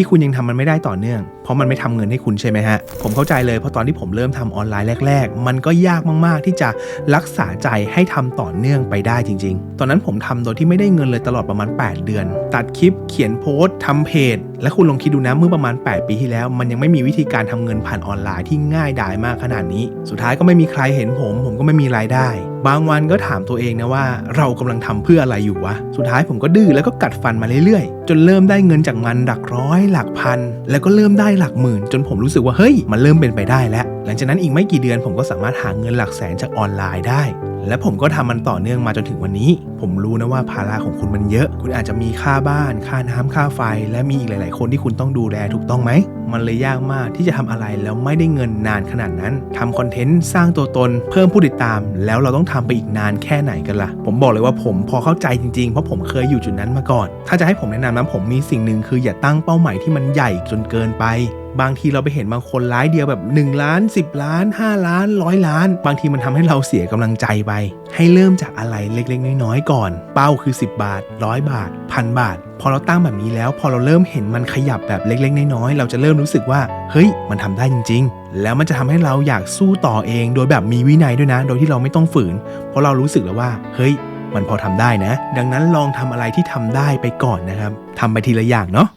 ที่คุณยังทำมันไม่ได้ต่อเนื่อง เพราะมันไม่ทำเงินให้คุณใช่ไหมฮะ ผมเข้าใจเลยเพราะตอนที่ผมเริ่มทำออนไลน์แรก ๆ มันก็ยากมากๆ ที่จะรักษาใจให้ทำต่อเนื่องไปได้จริง ๆ ตอนนั้นผมทำโดยที่ไม่ได้เงินเลยตลอดประมาณ 8 เดือน ตัดคลิปเขียนโพสต์ทำเพจ และคุณลองคิดดูนะเมื่อประมาณ 8 ปีที่แล้ว มันยังไม่มีวิธีการทำเงินผ่านออนไลน์ที่ง่ายดายมากขนาดนี้ สุดท้ายก็ไม่มีใครเห็นผม ผมก็ไม่มีรายได้ บางวันก็ถามตัวเองนะว่า เรากำลังทำเพื่ออะไรอยู่วะสุดท้ายผมก็ดื้อแล้วก็กัดฟันมาเรื่อยๆ จนเริ่มได้เงินจากมันหลักร้อย หลักพัน แล้วก็เริ่มได้หลักหมื่น จนผมรู้สึกว่าเฮ้ยมันเริ่มเป็นไปได้แล้ว หลังจากนั้นอีกไม่กี่เดือนผมก็สามารถหาเงินหลักแสนจากออนไลน์ได้ และผมก็ทำมันต่อเนื่องมาจนถึงวันนี้ ผมรู้นะว่าภาระของคุณมันเยอะ คุณอาจจะมีค่าบ้าน ค่าน้ำค่าไฟ และมีอีกหลาย ๆ คนที่คุณต้องดูแลถูกต้องไหมมันเลยยากมากที่จะทำอะไรแล้วไม่ได้เงินนานขนาดนั้นทำคอนเทนต์สร้างตัวตน เพิ่มผู้ติดตาม แล้วเราต้องทำไปอีกนานแค่ไหนกันล่ะผมบอกเลยว่าผมพอเข้าใจจริงๆ เพราะผมเคยอยู่จุดนั้นมาก่อน ถ้าจะให้ผมแนะนำนะผมมีสิ่งหนึ่งคืออย่าตั้งเป้าหมายที่มันใหญ่จนเกินไป บางทีเราไปเห็นบางคนร้ายเดียวแบบ 1 ล้าน 10 ล้าน 5 ล้านร้อยล้าน บางทีมันทำให้เราเสียกำลังใจไป ให้เริ่มจากอะไรเล็กๆ น้อยๆก่อน เป้าคือ 10 บาทร้อยบาทพันบาท พอเราตั้งแบบนี้แล้ว พอเราเริ่มเห็นมันขยับแบบเล็กๆ น้อยๆเราจะเริ่มรู้สึกว่า เฮ้ย มันทำได้จริง ๆ แล้วมันจะทำให้เราอยากสู้ต่อเอง โดยแบบมีวินัยด้วยนะ โดยที่เราไม่ต้องฝืน เพราะเรารู้สึกแล้วว่า เฮ้ย มันพอทำได้นะ ดังนั้นลองทำอะไรที่ทำได้ไปก่อนนะครับทำไปทีละอย่างเนาะ